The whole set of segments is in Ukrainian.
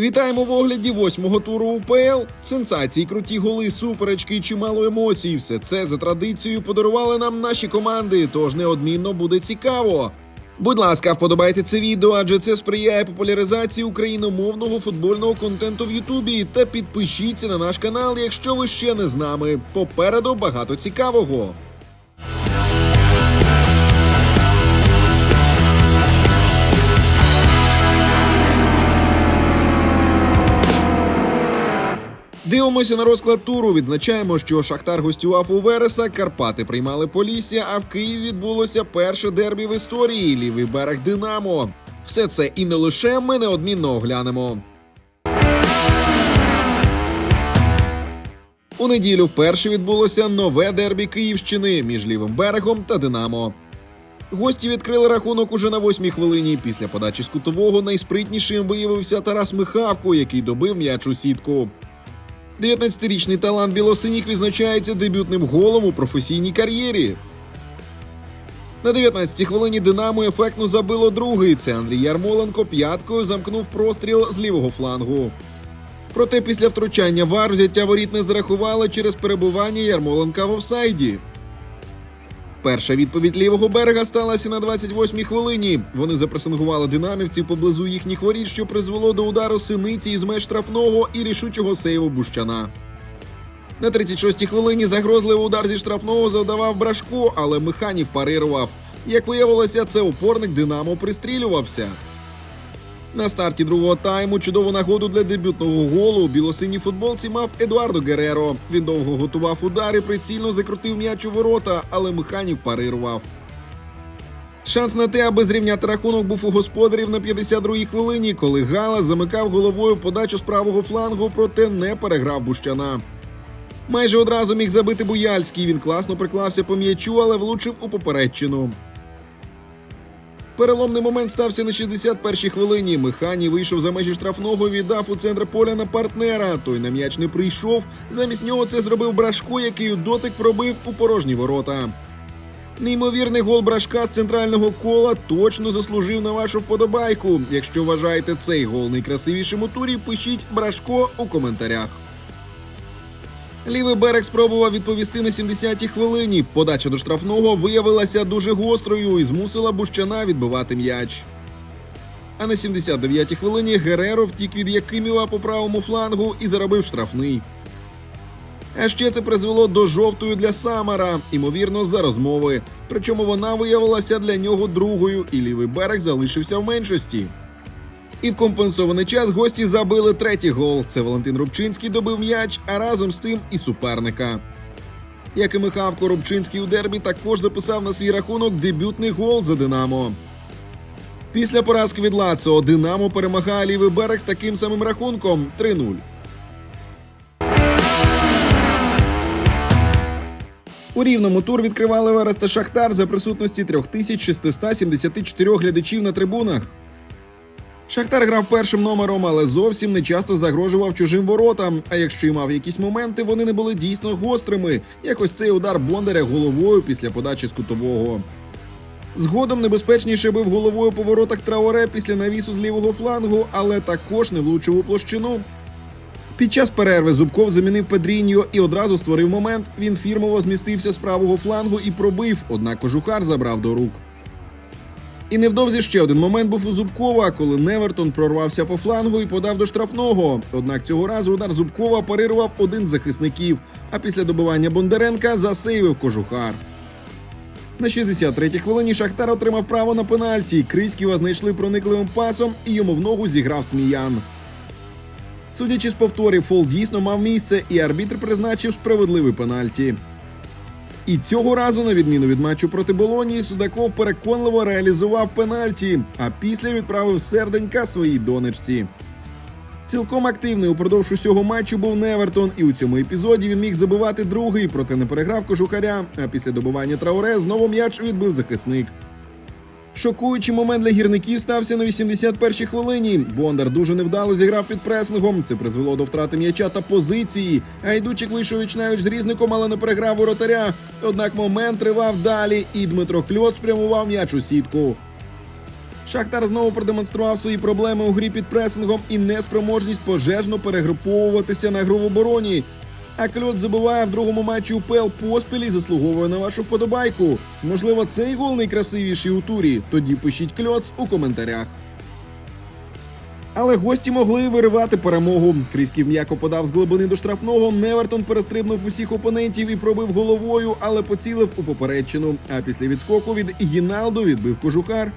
Вітаємо в огляді восьмого туру УПЛ. Сенсації, круті голи, суперечки і чимало емоцій. Все це за традицією подарували нам наші команди, тож неодмінно буде цікаво. Будь ласка, вподобайте це відео, адже це сприяє популяризації україномовного футбольного контенту в Ютубі. Та підпишіться на наш канал, якщо ви ще не з нами. Попереду багато цікавого. Дивимося на розклад туру. Відзначаємо, що Шахтар гостював у Вереса, Карпати приймали Полісся, а в Києві відбулося перше дербі в історії лівий берег Динамо. Все це і не лише ми неодмінно оглянемо. У неділю вперше відбулося нове дербі Київщини між лівим берегом та Динамо. Гості відкрили рахунок уже на восьмій хвилині. Після подачі з кутового найспритнішим виявився Тарас Михавко, який добив м'яч у сітку. 19-річний талант білосиніх відзначається дебютним голом у професійній кар'єрі. На 19-й хвилині Динамо ефектно забило другий. Це Андрій Ярмоленко п'яткою замкнув простріл з лівого флангу. Проте після втручання вар взяття воріт не зарахували через перебування Ярмоленка в офсайді. Перша відповідь лівого берега сталася на 28-й хвилині. Вони запресингували динамівці поблизу їхніх воріт, що призвело до удару синиці із меж штрафного і рішучого сейву Бущана. На 36-й хвилині загрозливий удар зі штрафного завдавав Брашко, але Миханів парирував. Як виявилося, це опорник Динамо пристрілювався. На старті другого тайму чудову нагоду для дебютного голу у білосиній футболці мав Едуардо Гереро. Він довго готував удари, прицільно закрутив м'яч у ворота, але Миханів парирував. Шанс на те, аби зрівняти рахунок був у господарів на 52-й хвилині, коли Гала замикав головою подачу з правого флангу, проте не переграв Бущана. Майже одразу міг забити Буяльський. Він класно приклався по м'ячу, але влучив у попередчину. Переломний момент стався на 61-й хвилині. Механі вийшов за межі штрафного віддав у центр поля на партнера. Той на м'яч не прийшов. Замість нього це зробив Брашко, який у дотик пробив у порожні ворота. Неймовірний гол Брашка з центрального кола точно заслужив на вашу вподобайку. Якщо вважаєте цей гол найкрасивішим у турі, пишіть Брашко у коментарях. Лівий берег спробував відповісти на 70-й хвилині. Подача до штрафного виявилася дуже гострою і змусила Бущана відбивати м'яч. А на 79-й хвилині Гереро втік від Якиміва по правому флангу і заробив штрафний. А ще це призвело до жовтої для Самара, ймовірно, за розмови. Причому вона виявилася для нього другою, і лівий берег залишився в меншості. І в компенсований час гості забили третій гол. Це Валентин Рубчинський добив м'яч, а разом з тим і суперника. Як і Михавко, Рубчинський у дербі також записав на свій рахунок дебютний гол за Динамо. Після поразки від Лацо Динамо перемагає лівий берег з таким самим рахунком 3-0. У рівному тур відкривали Верес та Шахтар за присутності 3674 глядачів на трибунах. Шахтар грав першим номером, але зовсім не часто загрожував чужим воротам. А якщо й мав якісь моменти, вони не були дійсно гострими. Якось цей удар Бондаря головою після подачі з кутового. Згодом небезпечніше бив головою по воротах Траоре після навісу з лівого флангу, але також не влучив у площину. Під час перерви Зубков замінив Педріньо і одразу створив момент. Він фірмово змістився з правого флангу і пробив, однак кожухар забрав до рук. І невдовзі ще один момент був у Зубкова, коли Невертон прорвався по флангу і подав до штрафного. Однак цього разу удар Зубкова парирував один з захисників, а після добивання Бондаренка засейвив кожухар. На 63-й хвилині Шахтар отримав право на пенальті. Криськіва знайшли проникливим пасом і йому в ногу зіграв сміян. Судячи з повторів, фол дійсно мав місце, і арбітр призначив справедливий пенальті. І цього разу, на відміну від матчу проти Болонії, Судаков переконливо реалізував пенальті, а після відправив серденька своїй донечці. Цілком активний упродовж усього матчу був Невертон, і у цьому епізоді він міг забивати другий, проте не переграв кожухаря. А після добування Трауре знову м'яч відбив захисник. Шокуючий момент для гірників стався на 81-й хвилині. Бондар дуже невдало зіграв під пресингом. Це призвело до втрати м'яча та позиції. Гайдучик вийшов вічнавіч з різником, але не переграв воротаря. Однак момент тривав далі, і Дмитро Кльот спрямував м'яч у сітку. Шахтар знову продемонстрував свої проблеми у грі під пресингом і неспроможність пожежно перегруповуватися на гру в обороні. А кльот забиває в другому матчі УПЛ поспіль і заслуговує на вашу вподобайку. Можливо, цей гол найкрасивіший у турі. Тоді пишіть кльоц у коментарях. Але гості могли виривати перемогу. Крісків м'яко подав з глибини до штрафного. Невертон перестрибнув усіх опонентів і пробив головою, але поцілив у попередчину. А після відскоку від Гіналду відбив кожухар.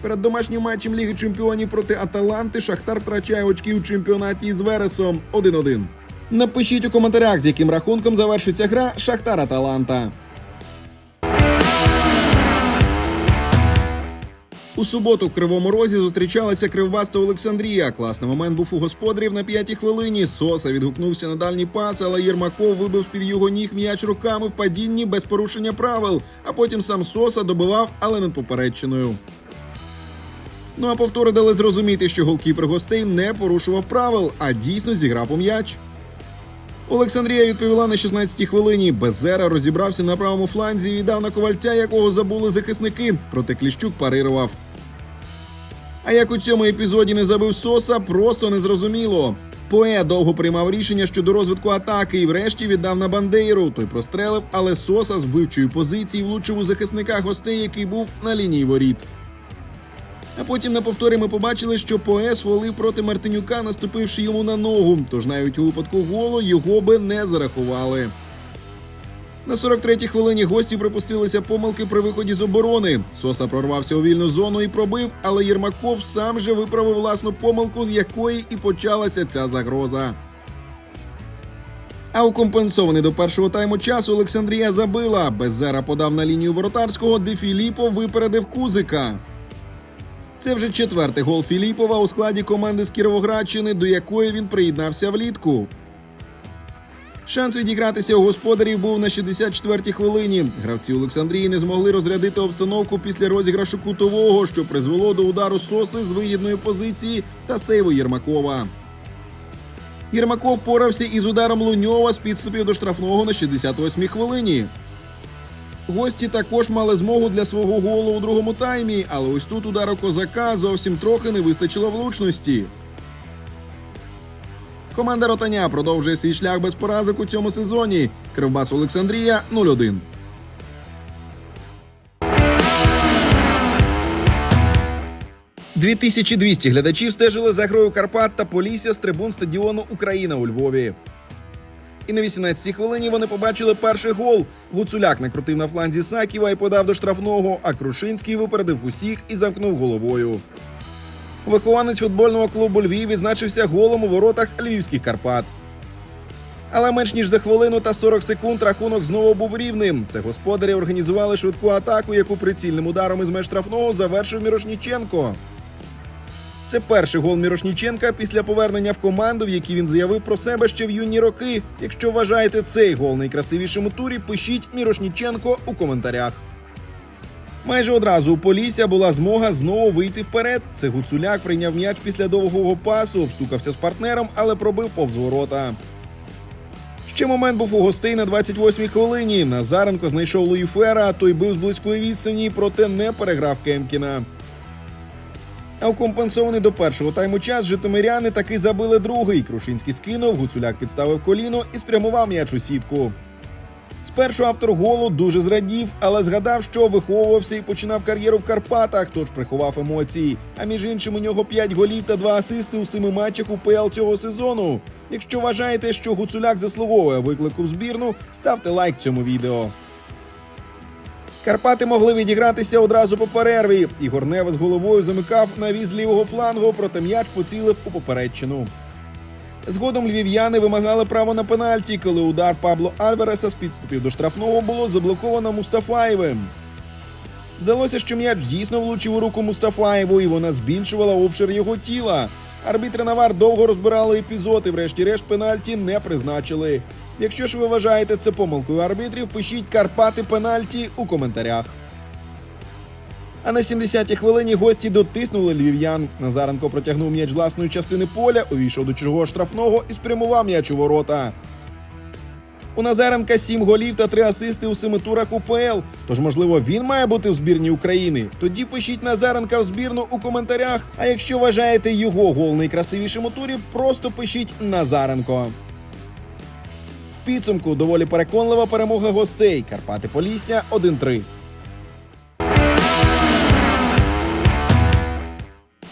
Перед домашнім матчем Ліги Чемпіонів проти Аталанти Шахтар втрачає очки у чемпіонаті із Вересом 1-1. Напишіть у коментарях, з яким рахунком завершиться гра Шахтар Аталанта. У суботу в Кривому Розі зустрічалася Кривбаста Олександрія. Класний момент був у господарів на п'ятій хвилині. Соса відгукнувся на дальній пас, але Єрмаков вибив з-під його ніг м'яч руками в падінні без порушення правил. А потім сам Соса добивав, але не попередчиною. Ну а повтори дали зрозуміти, що голкіпер гостей не порушував правил, а дійсно зіграв у м'яч. Олександрія відповіла на 16-й хвилині. Безера розібрався на правому фланзі і віддав на ковальця, якого забули захисники. Проте Кліщук парирував. А як у цьому епізоді не забив Соса, просто незрозуміло. Поe довго приймав рішення щодо розвитку атаки і врешті віддав на Бандейру. Той прострелив, але Соса з вбивчої позиції влучив у захисника гостей, який був на лінії воріт. А потім на повторі ми побачили, що Поес волив проти Мартинюка, наступивши йому на ногу. Тож навіть у випадку голу його би не зарахували. На 43-й хвилині гості припустилися помилки при виході з оборони. Соса прорвався у вільну зону і пробив, але Єрмаков сам же виправив власну помилку, з якої і почалася ця загроза. А у компенсований до першого тайму часу Олександрія забила. Беззера подав на лінію воротарського, де Філіпов випередив Кузика. Це вже четвертий гол Філіпова у складі команди з Кіровоградщини, до якої він приєднався влітку. Шанс відігратися у господарів був на 64-й хвилині. Гравці Олександрії не змогли розрядити обстановку після розіграшу кутового, що призвело до удару соси з вигідної позиції та сейву Єрмакова. Єрмаков порався із ударом Луньова з підступів до штрафного на 68-й хвилині. Гості також мали змогу для свого голу у другому таймі, але ось тут удару козака зовсім трохи не вистачило влучності. Команда Ротаня продовжує свій шлях без поразок у цьому сезоні. Кривбас Олександрія 0-1. «2200 глядачів стежили за грою Карпат та Полісся з трибун стадіону Україна у Львові. І на 18-й хвилині вони побачили перший гол. Гуцуляк накрутив на фланзі Саківа і подав до штрафного, а Крушинський випередив усіх і замкнув головою. Вихованець футбольного клубу Львів відзначився голом у воротах львівських Карпат. Але менш ніж за хвилину та 40 секунд рахунок знову був рівним. Це господарі організували швидку атаку, яку прицільним ударом із меж штрафного завершив Мірошніченко. Це перший гол Мірошніченка після повернення в команду, в якій він заявив про себе ще в юні роки. Якщо вважаєте цей гол найкрасивішим у турі, пишіть Мірошніченко у коментарях. Майже одразу у Полісся була змога знову вийти вперед. Це Гуцуляк прийняв м'яч після довгого пасу, обстукався з партнером, але пробив повз ворота. Ще момент був у гостей на 28-й хвилині. Назаренко знайшов Луї Фера, а той бив з близької відстані, проте не переграв Кемкіна. А у компенсований до першого тайму час житомиряни таки забили другий. Крушинський скинув, Гуцуляк підставив коліно і спрямував м'яч у сітку. Спершу автор голу дуже зрадів, але згадав, що виховувався і починав кар'єру в Карпатах, тож приховав емоції. А між іншим у нього 5 голів та 2 асисти у семи матчах УПЛ цього сезону. Якщо вважаєте, що Гуцуляк заслуговує виклику в збірну, ставте лайк цьому відео. Карпати могли відігратися одразу по перерві. Ігор Невес головою замикав навіз лівого флангу, проте м'яч поцілив у попередчину. Згодом львів'яни вимагали право на пенальті, коли удар Пабло Альвареса з підступів до штрафного було заблоковано Мустафаєвим. Здалося, що м'яч дійсно влучив у руку Мустафаєву, і вона збільшувала обшир його тіла. Арбітри Навар довго розбирали епізод і врешті-решт пенальті не призначили. Якщо ж ви вважаєте це помилкою арбітрів, пишіть Карпати пенальті у коментарях. А на 70-й хвилині гості дотиснули львів'ян. Назаренко протягнув м'яч власної частини поля, увійшов до чужого штрафного і спрямував м'яч у ворота. У Назаренка 7 голів та 3 асисти у семи турах УПЛ. Тож, можливо, він має бути в збірні України. Тоді пишіть Назаренка в збірну у коментарях. А якщо вважаєте його гол найкрасивішим у турі, просто пишіть Назаренко. Підсумку доволі переконлива перемога гостей. Карпати Полісся 1-3.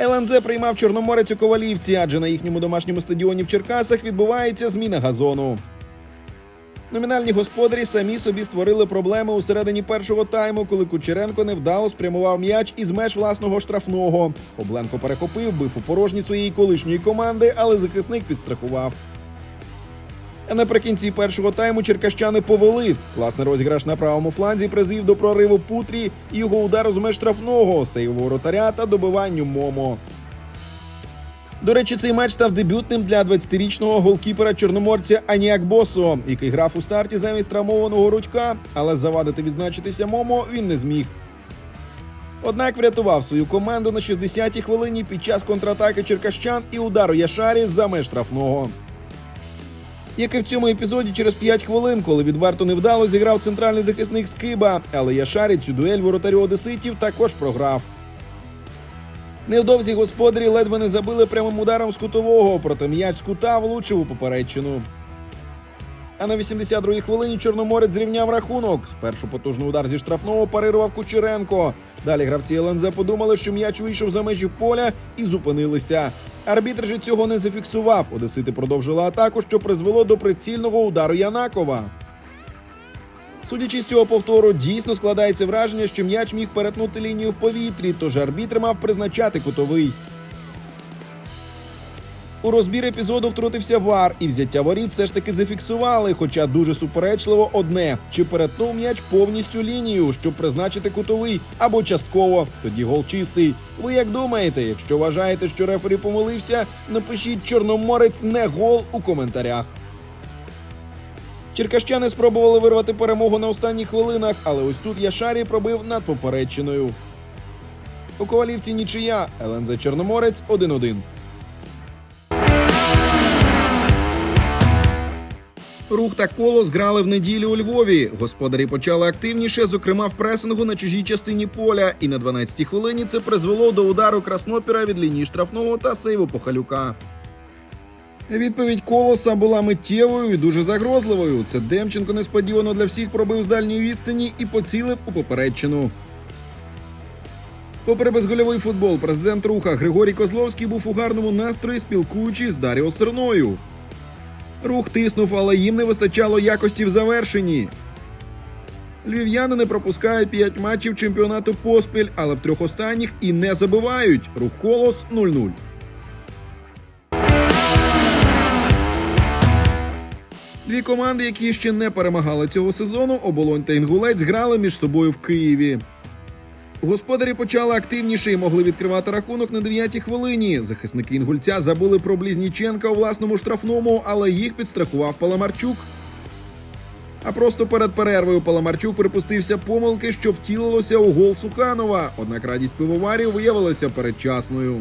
ЛНЗ приймав Чорноморець у Ковалівці, адже на їхньому домашньому стадіоні в Черкасах відбувається зміна газону. Номінальні господарі самі собі створили проблеми у середині першого тайму, коли Кучеренко невдало спрямував м'яч із меж власного штрафного. Хобленко перехопив, бив у порожні своєї колишньої команди, але захисник підстрахував. А наприкінці першого тайму черкащани повели. Класний розіграш на правому фланзі призвів до прориву Путрі і його удару з меж штрафного, сейву воротаря та добиванню Момо. До речі, цей матч став дебютним для 20-річного голкіпера чорноморця Аніак Босо, який грав у старті замість травмованого Рудька, але завадити відзначитися Момо він не зміг. Однак врятував свою команду на 60-й хвилині під час контратаки черкащан і удару Яшарі за меж штрафного. Як і в цьому епізоді, через 5 хвилин, коли відверто невдало зіграв центральний захисник Скиба, але Яшарі цю дуель воротарю одеситів також програв. Невдовзі господарі ледве не забили прямим ударом з кутового, проте м'яч з кута влучив у попередчину. А на 82-й хвилині Чорноморець зрівняв рахунок. Спершу потужний удар зі штрафного парирував Кучеренко. Далі гравці ЛНЗ подумали, що м'яч вийшов за межі поля і зупинилися. Арбітр же цього не зафіксував. Одесити продовжили атаку, що призвело до прицільного удару Янакова. Судячи з цього повтору, дійсно складається враження, що м'яч міг перетнути лінію в повітрі, тож арбітр мав призначати кутовий. У розбір епізоду втрутився вар, і взяття воріт все ж таки зафіксували, хоча дуже суперечливо одне: чи перетнув м'яч повністю лінію, щоб призначити кутовий або частково. Тоді гол чистий. Ви як думаєте? Якщо вважаєте, що рефері помилився, напишіть Чорноморець не гол у коментарях. Черкащани спробували вирвати перемогу на останніх хвилинах, але ось тут Яшарі пробив над попередчиною. У ковалівці нічия ЛНЗ Чорноморець 1-1. Рух та колос грали в неділю у Львові. Господарі почали активніше, зокрема в пресингу на чужій частині поля. І на 12-й хвилині це призвело до удару краснопіра від лінії штрафного та сейву Похалюка. Відповідь колоса була миттєвою і дуже загрозливою. Це Демченко несподівано для всіх пробив з дальньої відстані і поцілив у попередчину. Попри безгольовий футбол, президент руха Григорій Козловський був у гарному настрої, спілкуючись з Даріо Серною. Рух тиснув, але їм не вистачало якості в завершенні. Львів'яни не пропускають 5 матчів чемпіонату поспіль, але в трьох останніх і не забивають. Рух колос 0-0. Дві команди, які ще не перемагали цього сезону, оболонь та інгулець грали між собою в Києві. Господарі почали активніше і могли відкривати рахунок на 9-й хвилині. Захисники інгульця забули про Близніченка у власному штрафному, але їх підстрахував Паламарчук. А просто перед перервою Паламарчук припустився помилки, що втілилося у гол Суханова. Однак радість пивоварів виявилася передчасною.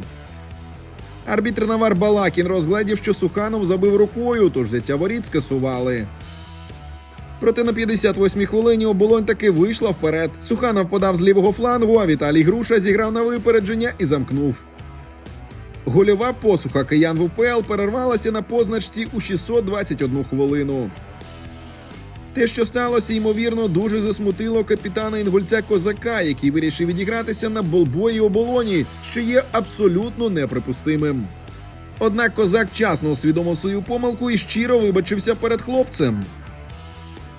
Арбітр Навар Балакін розглядів, що Суханов забив рукою, тож взяття воріт скасували. Проте на 58-й хвилині оболонь таки вийшла вперед. Суханов подав з лівого флангу, а Віталій Груша зіграв на випередження і замкнув. Гольова посуха киян в УПЛ перервалася на позначці у 621 хвилину. Те, що сталося, ймовірно, дуже засмутило капітана інгульця Козака, який вирішив відігратися на болбої оболоні, що є абсолютно неприпустимим. Однак козак вчасно усвідомив свою помилку і щиро вибачився перед хлопцем.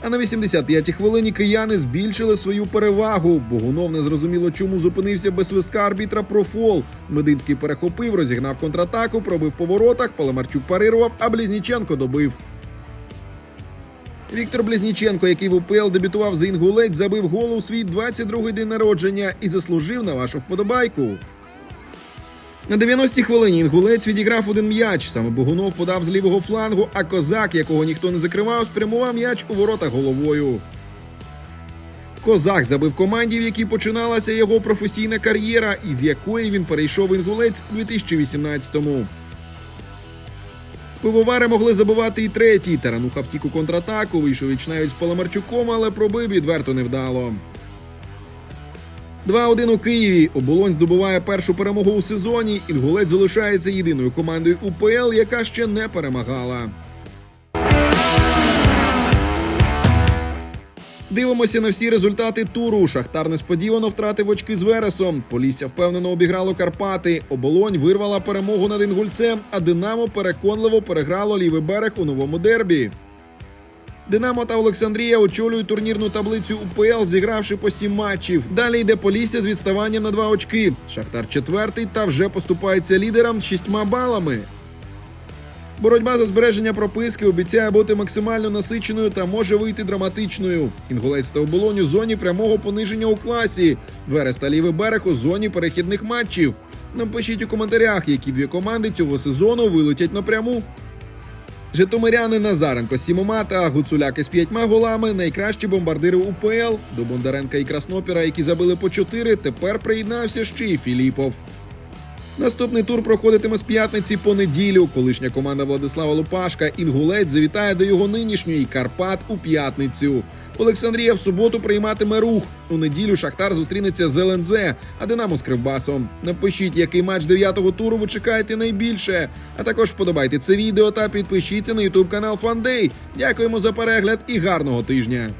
А на 85-й хвилині кияни збільшили свою перевагу. Богунов не зрозуміло, чому зупинився без свистка арбітра про фол. Мединський перехопив, розігнав контратаку, пробив по воротах, Паламарчук парирував, а Близніченко добив. Віктор Близніченко, який в УПЛ дебютував за інгулець, забив гол у свій 22-й день народження і заслужив на вашу вподобайку. На 90-й хвилині інгулець відіграв один м'яч. Саме Богунов подав з лівого флангу, а козак, якого ніхто не закривав, спрямував м'яч у ворота головою. Козак забив команді, в якій починалася його професійна кар'єра, із якої він перейшов інгулець у 2018-му. Пивовари могли забивати і третій. Тарануха втік у контратаку, вийшов віч навіть з Паламарчуком, але пробив відверто невдало. 2-1 у Києві. Оболонь здобуває першу перемогу у сезоні. Інгулець залишається єдиною командою УПЛ, яка ще не перемагала. Дивимося на всі результати туру. Шахтар несподівано втратив очки з Вересом. Полісся впевнено обіграло Карпати. Оболонь вирвала перемогу над Інгульцем, а Динамо переконливо переграло лівий берег у новому дербі. Динамо та Олександрія очолюють турнірну таблицю УПЛ, зігравши по сім матчів. Далі йде Полісся з відставанням на два очки. Шахтар четвертий та вже поступається лідерам з шістьма балами. Боротьба за збереження прописки обіцяє бути максимально насиченою та може вийти драматичною. Інгулець та оболонь у зоні прямого пониження у класі. Верес та лівий берег у зоні перехідних матчів. Напишіть у коментарях, які дві команди цього сезону вилетять напряму. Житомиряни Назаренко з сімома та Гуцуляки з п'ятьма голами найкращі бомбардири УПЛ. До Бондаренка і Краснопіра, які забили по чотири, тепер приєднався ще й Філіпов. Наступний тур проходитиме з п'ятниці по неділю. Колишня команда Владислава Лупашка Інгулець завітає до його нинішньої Карпат у п'ятницю. Олександрія в суботу прийматиме рух. У неділю Шахтар зустрінеться з ЛНЗ, а Динамо з Кривбасом. Напишіть, який матч дев'ятого туру ви чекаєте найбільше. А також вподобайте це відео та підпишіться на ютуб канал Фандей. Дякуємо за перегляд і гарного тижня.